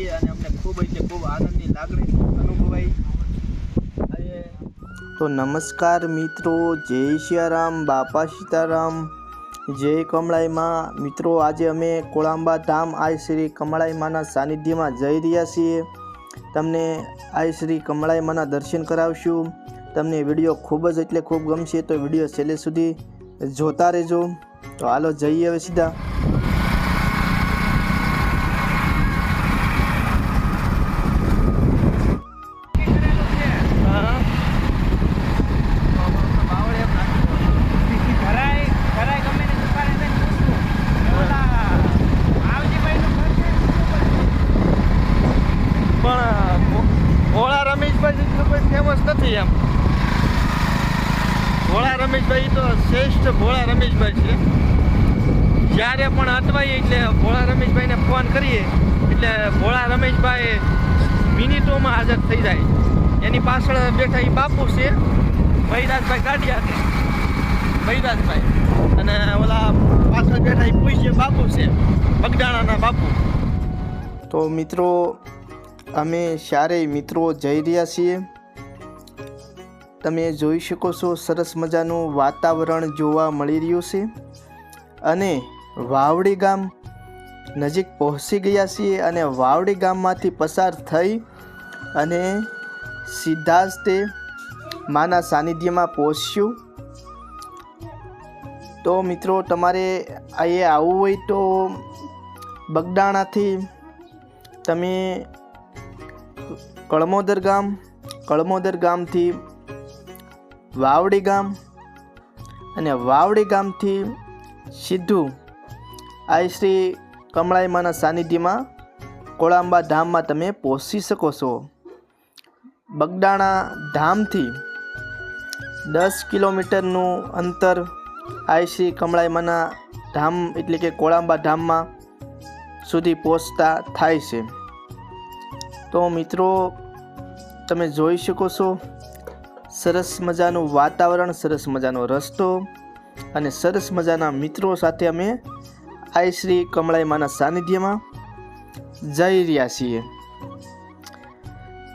છીએ અને અમને ખૂબ એટલે ખૂબ આનંદની લાગણી અનુભવાઈ. તો નમસ્કાર મિત્રો, જય સિયારામ બાપા સીતારામ, જય કમળાઈમાં. મિત્રો, આજે અમે કોળાંબા ધામ આઈ શ્રી કમળાઈમાના સાનિધ્યમાં જઈ રહ્યા છીએ. તમને આઈ શ્રી કમળાઈમાના દર્શન કરાવશું. તમને વીડિયો ખૂબ જ એટલે ખૂબ ગમશે તો વીડિયો છેલ્લે સુધી જોતા રહેજો. તો હાલો જઈએ હવે સીધા. રમેશભાઈ તો શ્રેષ્ઠ ભોળા રમેશભાઈ છે. જ્યારે પણ અટવાઈએ એટલે ભોળા રમેશભાઈને ફોન કરીએ, એટલે ભોળા રમેશભાઈ મિનિટોમાં હાજર થઈ જાય. એની પાછળ બેઠા એ બાપુ છે ભૈરાજભાઈ કાઢ્યા છે. મહિરાજભાઈ. અને ઓલા પાછળ બેઠા એ પૂછ્ય બાપુ છે, બગદાણાના બાપુ. તો મિત્રો, અમે ચારેય મિત્રો જઈ રહ્યા છીએ. તમે જોઈ શકો છો, સરસ મજાનું વાતાવરણ જોવા મળી રહ્યું છે. અને વાવડી ગામ નજીક પહોંચી ગયા છીએ અને વાવડી ગામમાંથી પસાર થઈ અને સીધા જ તે માના સાનિધ્યમાં પહોંચ્યું. તો મિત્રો, તમારે અહીંયા આવવું હોય તો બગડાણાથી તમે કળમોદર ગામ, કળમોદર ગામથી વાવડી ગામ અને વાવડી ગામથી સીધું આ શ્રી કમળાઈમાના સાનિધ્યમાં કોળાંબા ધામમાં તમે પહોંચી શકો છો. બગડાણા ધામથી દસ કિલોમીટરનું અંતર આ શ્રી કમળાઈમાના ધામ એટલે કે કોળાંબા ધામમાં સુધી પહોંચતા થાય છે. તો મિત્રો, તમે જોઈ શકો છો સરસ મજાનું વાતાવરણ, સરસ મજાનો રસ્તો અને સરસ મજાના મિત્રો સાથે અમે આઈ શ્રી કમળાઈ માના સાનિધ્યમાં જઈ રહ્યા છીએ.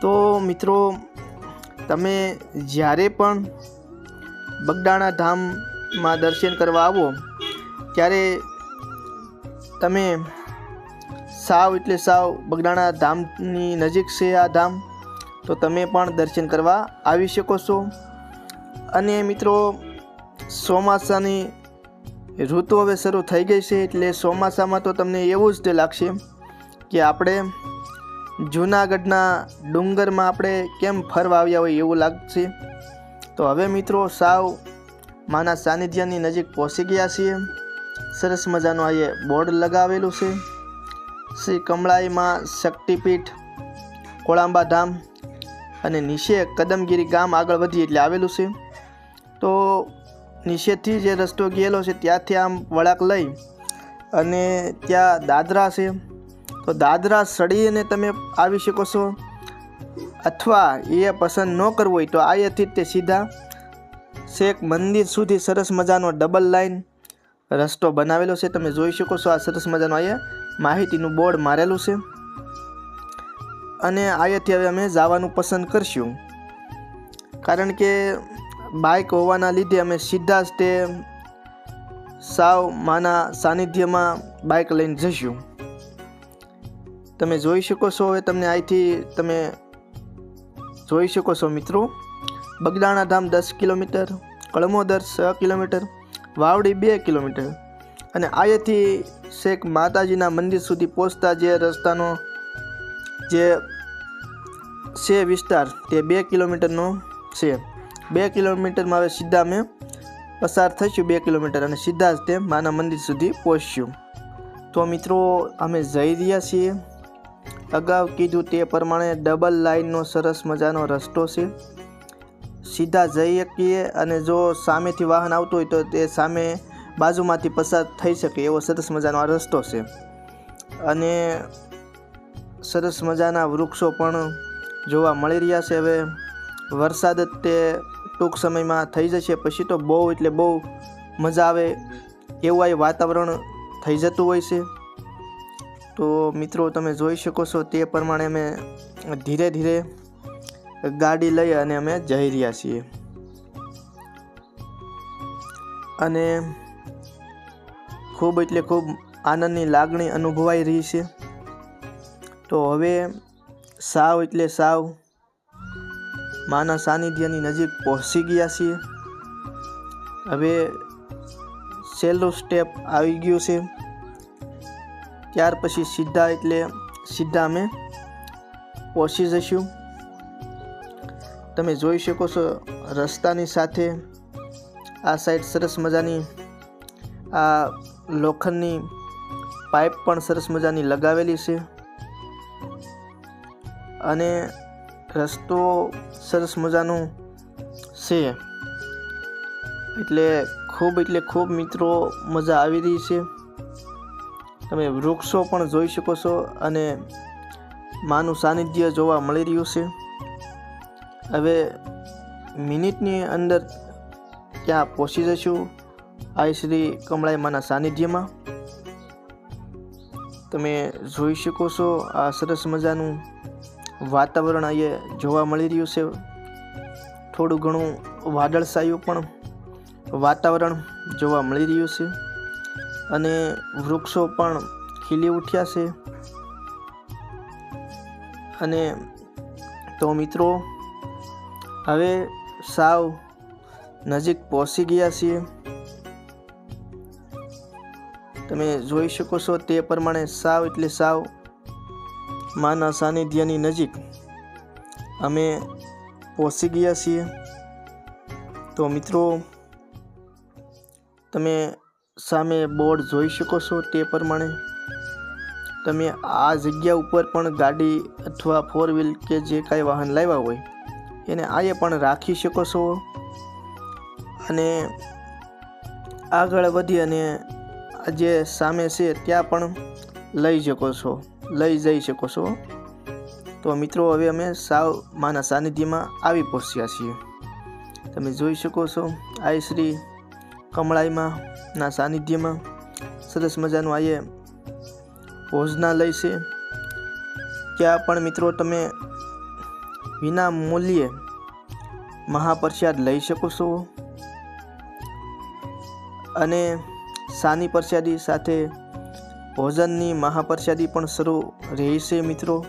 તો મિત્રો, તમે જ્યારે પણ બગડાણા ધામમાં દર્શન કરવા આવો, ત્યારે તમે સાવ એટલે સાવ બગડાણા ધામની નજીક છે આ ધામ. તો તમે પણ દર્શન કરવા આવી શકો છો. અને મિત્રો, ચોમાસાની ઋતુ હવે શરૂ થઈ ગઈ છે એટલે ચોમાસામાં તો તમને એવું જ તે લાગશે કે આપણે જૂનાગઢના ડુંગરમાં આપણે કેમ ફરવા આવ્યા હોય એવું લાગશે. તો હવે મિત્રો, સાવ માના સાનિધ્યની નજીક પહોંચી ગયા છીએ. સરસ મજાનું અહીંયા બોર્ડ લગાવેલું છે. શ્રી કમળાઈમાં શક્તિપીઠ કોળાંબા ધામ અને નીચે કદમગીરી ગામ આગળ વધીએ એટલે આવેલું છે. તો નીચેથી જે રસ્તો ગયેલો છે, ત્યાંથી આમ વળાંક લઈ અને ત્યાં દાદરા છે. તો દાદરા સડીને તમે આવી શકો છો. અથવા એ પસંદ ન કરવું હોય તો અહીંયાથી તે સીધા શેખ મંદિર સુધી સરસ મજાનો ડબલ લાઈન રસ્તો બનાવેલો છે. તમે જોઈ શકો છો આ સરસ મજાનો અહીંયા માહિતીનું બોર્ડ મારેલું છે. અને અહીંયાથી હવે અમે જવાનું પસંદ કરશું. કારણ કે બાઇક હોવાના લીધે અમે સીધા જ તે સાવ માના સાનિધ્યમાં બાઇક લઈને જઈશું તમે જોઈ શકો છો હવે તમને અહીંથી તમે જોઈ શકો છો મિત્રો. બગદાણા ધામ દસ કિલોમીટર, કળમોદર છ કિલોમીટર, વાવડી બે કિલોમીટર. અને અહીંયાથી શેખ માતાજીના મંદિર સુધી પહોંચતા જે રસ્તાનો જે છે વિસ્તાર તે બે કિલોમીટરનો છે. બે કિલોમીટરમાં હવે સીધા અમે પસાર થઈશું બે કિલોમીટર અને સીધા જ તે માના મંદિર સુધી પહોંચશું. તો મિત્રો, અમે જઈ રહ્યા છીએ. અગાઉ કીધું તે પ્રમાણે ડબલ લાઇનનો સરસ મજાનો રસ્તો છે. સીધા જઈ શકીએ અને જો સામેથી વાહન આવતું હોય તો તે સામે બાજુમાંથી પસાર થઈ શકે એવો સરસ મજાનો આ રસ્તો છે. અને સરસ મજાના વૃક્ષો પણ જોવા મળી રહ્યા છે હવે. વરસાદ તે ટૂંક સમયમાં થઈ જશે, પછી તો બહુ એટલે બહુ મજા આવે એવું આ વાતાવરણ થઈ જતું હોય છે. તો મિત્રો, તમે જોઈ શકો છો તે પ્રમાણે અમે ધીરે ધીરે ગાડી લઈ અને અમે જઈ રહ્યા છીએ. અને ખૂબ એટલે ખૂબ આનંદની લાગણી અનુભવાઈ રહી છે. તો હવે સાવ એટલે સાવ માના સાનિધ્યની નજીક પહોંચી ગયા છીએ. હવે છેલ્લું સ્ટેપ આવી ગયું છે. ત્યાર પછી સીધા એટલે સીધા અમે પહોંચી જઈશું. તમે જોઈ શકો છો રસ્તાની સાથે આ સાઈડ સરસ મજાની આ લોખંડની પાઇપ પણ સરસ મજાની લગાવેલી છે. અને રસ્તો સરસ મજાનો છે. એટલે ખૂબ એટલે ખૂબ મિત્રો મજા આવી રહી છે. તમે વૃક્ષો પણ જોઈ શકો છો અને માનું સાનિધ્ય જોવા મળી રહ્યું છે. હવે મિનિટની અંદર ત્યાં પહોંચી જઈશું આ શ્રી કમળાઈ માના સાનિધ્યમાં. તમે જોઈ શકો છો આ સરસ મજાનું વાતાવરણ અહીંયા જોવા મળી રહ્યું છે. થોડું ઘણું વાદળછાયું પણ વાતાવરણ જોવા મળી રહ્યું છે. અને વૃક્ષો પણ ખીલી ઉઠ્યા છે. અને તો મિત્રો, હવે સાવ નજીક પહોંચી ગયા છીએ. તમે જોઈ શકો છો તે પ્રમાણે સાવ એટલે સાવ માના સાનિધ્યની નજીક અમે પહોંચી ગયા છીએ. તો મિત્રો, તમે સામે બોર્ડ જોઈ શકો છો તે પ્રમાણે. તમે આ જગ્યા ઉપર પણ ગાડી અથવા ફોર વ્હીલ કે જે કાંઈ વાહન લાવ્યા હોય, એને આયે પણ રાખી શકો છો. અને આગળ વધી અને જે સામે છે ત્યાં પણ લઈ શકો છો. લઈ જઈ શકો છો. તો મિત્રો, હવે અમે સાવ માના સાનિધ્યમાં આવી પહોંચ્યા છીએ. તમે જોઈ શકો છો આ શ્રી કમળાઈમાં ના સાનિધ્યમાં સરસ મજાનું આયે ભોજનાલય છે. ત્યાં પણ મિત્રો, તમે વિના મૂલ્યે મહાપ્રસાદ લઈ શકો છો. અને સાની પ્રસાદી સાથે ભોજનની મહાપ્રસાદી પણ શરૂ રહેશે મિત્રો.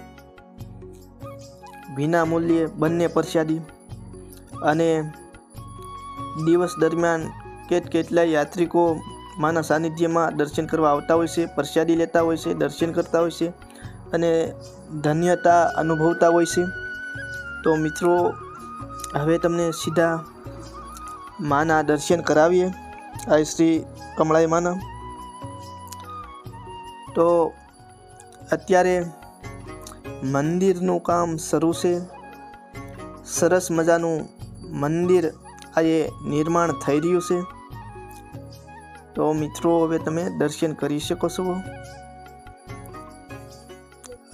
વિના મૂલ્યે બંને પ્રસાદી. અને દિવસ દરમિયાન કેટ કેટલાય યાત્રિકો માના સાનિધ્યમાં દર્શન કરવા આવતા હોય છે, પ્રસાદી લેતા હોય છે, દર્શન કરતા હોય છે અને ધન્યતા અનુભવતા હોય છે. તો મિત્રો, હવે તમને સીધા માના દર્શન કરાવીએ. આ શ્રી કમળાઈ માના. તો અત્યારે મંદિરનું કામ શરૂ છે. સરસ મજાનું મંદિર આજે નિર્માણ થઈ રહ્યું છે. તો મિત્રો, હવે તમે દર્શન કરી શકો છો.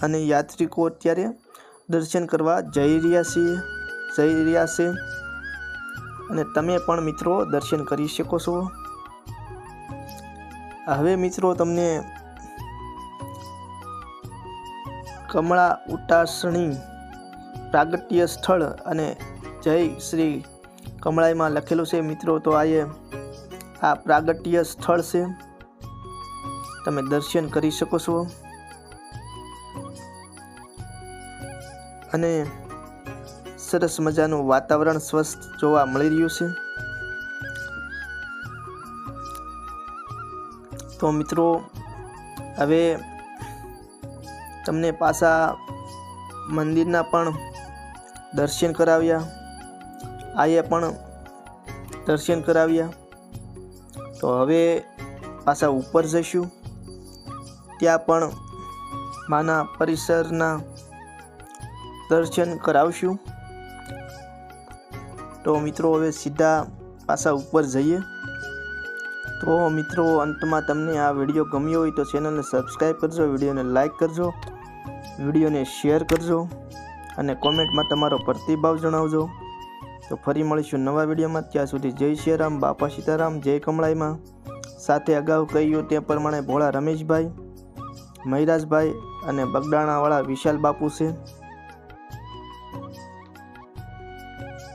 અને યાત્રિકો અત્યારે દર્શન કરવા જઈ રહ્યા છીએ જઈ રહ્યા છે. અને તમે પણ મિત્રો દર્શન કરી શકો છો. હવે મિત્રો, તમને કમળા ઉટાસણી પ્રાગટ્ય સ્થળ અને જય શ્રી કમળાઈમાં લખેલું છે. મિત્રો, તો આ એ, આ પ્રાગટ્ય સ્થળ છે. તમે દર્શન કરી શકો છો. અને સરસ મજાનું વાતાવરણ સ્વસ્થ જોવા મળી રહ્યું છે. તો મિત્રો, હવે તમને પાછા મંદિરના પણ દર્શન કરાવ્યા. આયે પણ દર્શન કરાવ્યા. તો હવે પાછા ઉપર જઈશું. ત્યાં પણ માના પરિસરના દર્શન કરાવશું. તો મિત્રો, હવે સીધા પાછા ઉપર જઈએ. તો મિત્રો, અંતમાં તમને આ વીડિયો ગમ્યો હોય તો ચેનલને સબસ્ક્રાઈબ કરજો, વિડીયોને લાઈક કરજો. વિડીયોને શેર કરજો અને કોમેન્ટમાં તમારો પ્રતિભાવ જણાવજો. તો ફરી મળીશું નવા વિડીયોમાં. ત્યાં સુધી જય શ્રીરામ, બાપા સીતારામ, જય કમળાઈમાં. સાથે અગાઉ કહ્યું તે પ્રમાણે ભોળા રમેશભાઈ, મહિરાજભાઈ અને બગડાણાવાળા વિશાલ બાપુ છે.